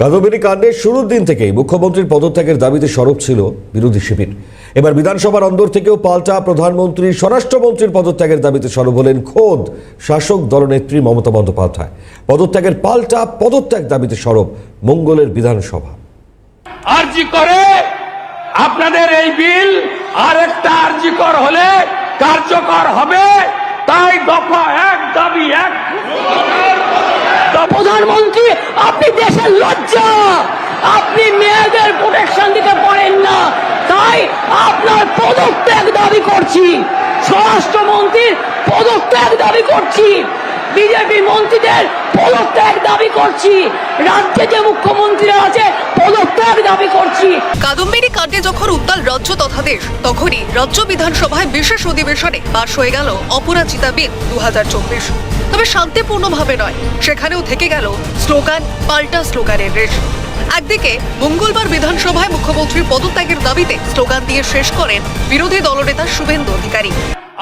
কাদম্বিনী কাণ্ডের শুরুর দিন থেকেই মুখ্যমন্ত্রীর পদত্যাগের দাবিতে সরব ছিল বিরোধী শিবির। এবার বিধানসভার অন্দর থেকেও পাল্টা প্রধানমন্ত্রী, স্বরাষ্ট্রমন্ত্রীর পদত্যাগের দাবিতে সরব হলেন খোদ শাসক দলনেত্রী মমতা বন্দ্যোপাধ্যায়। পদত্যাগের পাল্টা পদত্যাগ দাবিতে সরব মঙ্গলের বিধানসভা। আরজি করে আপনাদের এই বিল আর একটা আরজি কর হলে কার্যকর হবে, তাই দফা এক, দাবি এক। প্রধানমন্ত্রী, আপনি দেশের লজ্জা। আপনি মেয়েদের প্রোটেকশন দিতে পারেন না। তাই আপনার পদত্যাগ দাবি করছি। স্বরাষ্ট্রমন্ত্রীর পদত্যাগ দাবি করছি। বিজেপি মন্ত্রীদের পদত্যাগ দাবি করছি। রাজ্যে যে মুখ্যমন্ত্রীরা আছে পদত্যাগ দাবি করছি। কাদম্বিনী কাণ্ডে যখন উত্তাল রাজ্য তথা দেশ তখনই রাজ্য বিধানসভায় বিশেষ অধিবেশনে পাশ হয়ে গেল অপরাজিতা বিল দু হাজার চব্বিশ। তবে শান্তিপূর্ণভাবে নয় সেখানেও থেকে গেল স্লোগান পাল্টা স্লোগানের রেশ। একদিকে মঙ্গলবার বিধানসভায় মুখ্যমন্ত্রীর পদত্যাগের দাবিতে স্লোগান দিয়ে শেষ করেন বিরোধী দলনেতা শুভেন্দু অধিকারী।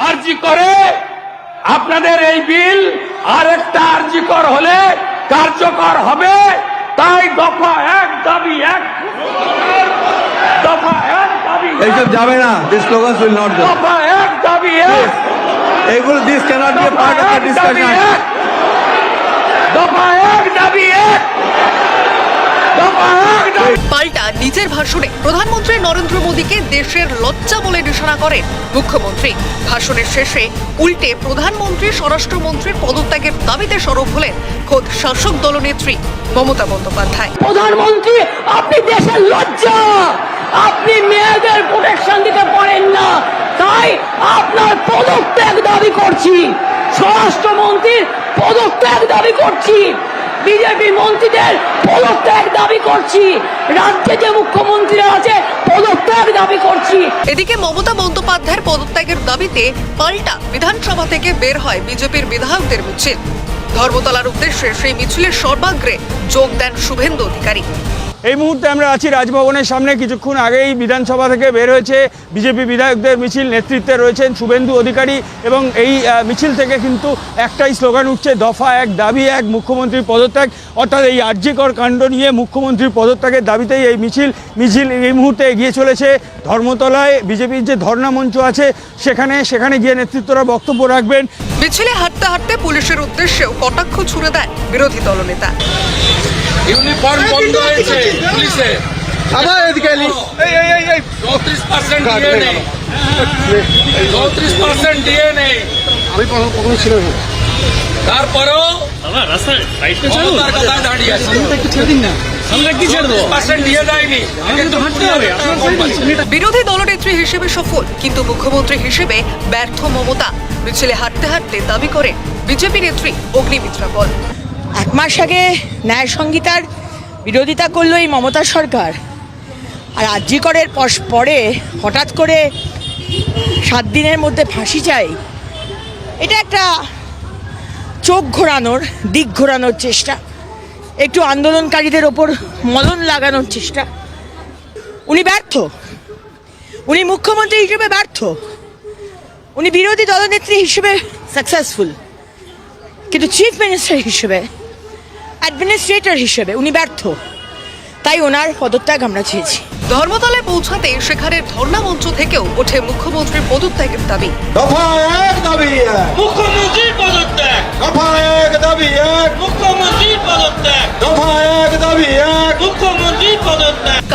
আরজি করে আপনাদের এই বিল আর একটা আরজি কর হলে কার্যকর হবে। তাই দফা এক দাবি এক। দফা এক দাবি এক, এইসব যাবে না this slogans will not go দফা এক দাবি এক। এগুলো দিস ক্যানট বি দফা পার্ট অফ দ্য এক দাবি ডিসকাশন এক। দফা এক দাবি এক। দফা এক দাবি পাল্টা নিজের ভাষণে প্রধানমন্ত্রী নরেন্দ্র মোদীকে দেশের লজ্জা বলে নিশানা করেন মুখ্যমন্ত্রী। ভাষণের শেষে উল্টে প্রধানমন্ত্রী, স্বরাষ্ট্রমন্ত্রীর পদত্যাগের দাবিতে সরব হলেন খোদ শাসক দলনেত্রী মমতা বন্দ্যোপাধ্যায়। প্রধানমন্ত্রী, আপনি দেশের লজ্জা! আপনি মেয়েদের প্রোটেকশন দিতে পারেন না। তাই আপনার পদত্যাগ দাবি করছি। স্বরাষ্ট্রমন্ত্রীর দাবি করছি। বিজেপি মন্ত্রীদের পদত্যাগ দাবি করছি। রাজ্যে যে মুখ্যমন্ত্রীরা আছে, পদত্যাগ দাবি করছি। এদিকে মমতা বন্দ্যোপাধ্যায়ের পদত্যাগের দাবিতে পাল্টা বিধানসভা থেকে বের হয় বিজেপির বিধায়কদের মিছিল ধর্মতলার উদ্দেশ্যে সেই মিছিলের সর্বাগ্রে যোগ দেন শুভেন্দু অধিকারী। এই মুহূর্তে আমরা আছি রাজভবনের সামনে। কিছুক্ষণ আগেই বিধানসভা থেকে বের হয়েছে বিজেপি বিধায়কদের মিছিল। নেতৃত্বে রয়েছেন শুভেন্দু অধিকারী এবং এই মিছিল থেকে কিন্তু একটাই স্লোগান উঠছে, দফা এক, দাবি এক, মুখ্যমন্ত্রীর পদত্যাগ। অর্থাৎ এই আর্যিকর কাণ্ড নিয়ে মুখ্যমন্ত্রীর পদত্যাগের দাবিতেই এই মিছিল মিছিল এই মুহূর্তে এগিয়ে চলেছে ধর্মতলায়। বিজেপির যে ধর্ণা মঞ্চ আছে সেখানে সেখানে গিয়ে নেতৃত্বরা বক্তব্য রাখবেন। মিছিলে হাঁটতে হাঁটতে পুলিশের উদ্দেশ্যেও কটাক্ষ ছুড়ে দেয় বিরোধী দলনেতা। ইউনিফর্ম বন্ধ হয়েছে পুলিশে। আবার এদিকে এলি। চৌত্রিশ পার্সেন্ট দিয়ে নেই চৌত্রিশ পার্সেন্ট দিয়ে নেই আমি কখনো না। তারপরেও কথায় দাঁড়িয়ে আছে। দেয়নি। বিরোধী দলনেত্রী হিসেবে সফল কিন্তু মুখ্যমন্ত্রী হিসেবে ব্যর্থ মমতা। মিছিলে হাঁটতে হাঁটতে দাবি করে বিজেপি নেত্রী অগ্নিমিত্রা পল এক মাস আগে ন্যায় সংহিতার বিরোধিতা করল এই মমতা সরকার। আর আর্যিকরের পশ- পরে হঠাৎ করে সাত দিনের মধ্যে ফাঁসি চাই, এটা একটা চোখ ঘোরানোর, দিক ঘোরানোর চেষ্টা। একটু আন্দোলনকারীদের ওপর মলন লাগানোর চেষ্টা। উনি ব্যর্থ। উনি মুখ্যমন্ত্রী হিসেবে ব্যর্থ। উনি বিরোধী দলনেত্রী হিসেবে সাকসেসফুল কিন্তু চিফ মিনিস্টার হিসেবে অ্যাডমিনিস্ট্রেটর হিসেবে উনি ব্যর্থ। তাই ওনার পদত্যাগ আমরা চেয়েছি। ধর্মতলায় পৌঁছাতে সেখানে ধর্ণা মঞ্চ থেকেও ওঠে মুখ্যমন্ত্রীর পদত্যাগের দাবি। দফা এক দাবি এক। মুখ্যমন্ত্রীর পদত্যাগ। দফা এক দাবি এক। মুখ্যমন্ত্রীর পদত্যাগ। দফা এক দাবি এক।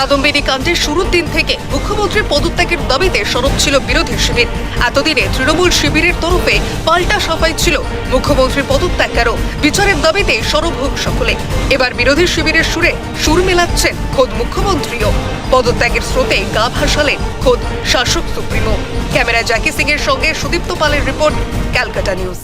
কাদম্বিনী কাণ্ডের শুরুর দিন থেকে মুখ্যমন্ত্রীর পদত্যাগের দাবিতে সরব ছিল বিরোধী শিবির। এতদিনে তৃণমূল শিবিরের তরফে পাল্টা সাফাই ছিল মুখ্যমন্ত্রীর পদত্যাগ কেন বিচারের দাবিতে সরব হোক সকলে। এবার বিরোধী শিবিরের সুরে সুর মেলাচ্ছেন খোদ মুখ্যমন্ত্রীও। পদত্যাগের স্রোতে গা ভাসালেন খোদ শাসক সুপ্রিমো। ক্যামেরা জ্যাকি সিং এর সঙ্গে সুদীপ্ত পালের রিপোর্ট, ক্যালকাটা নিউজ।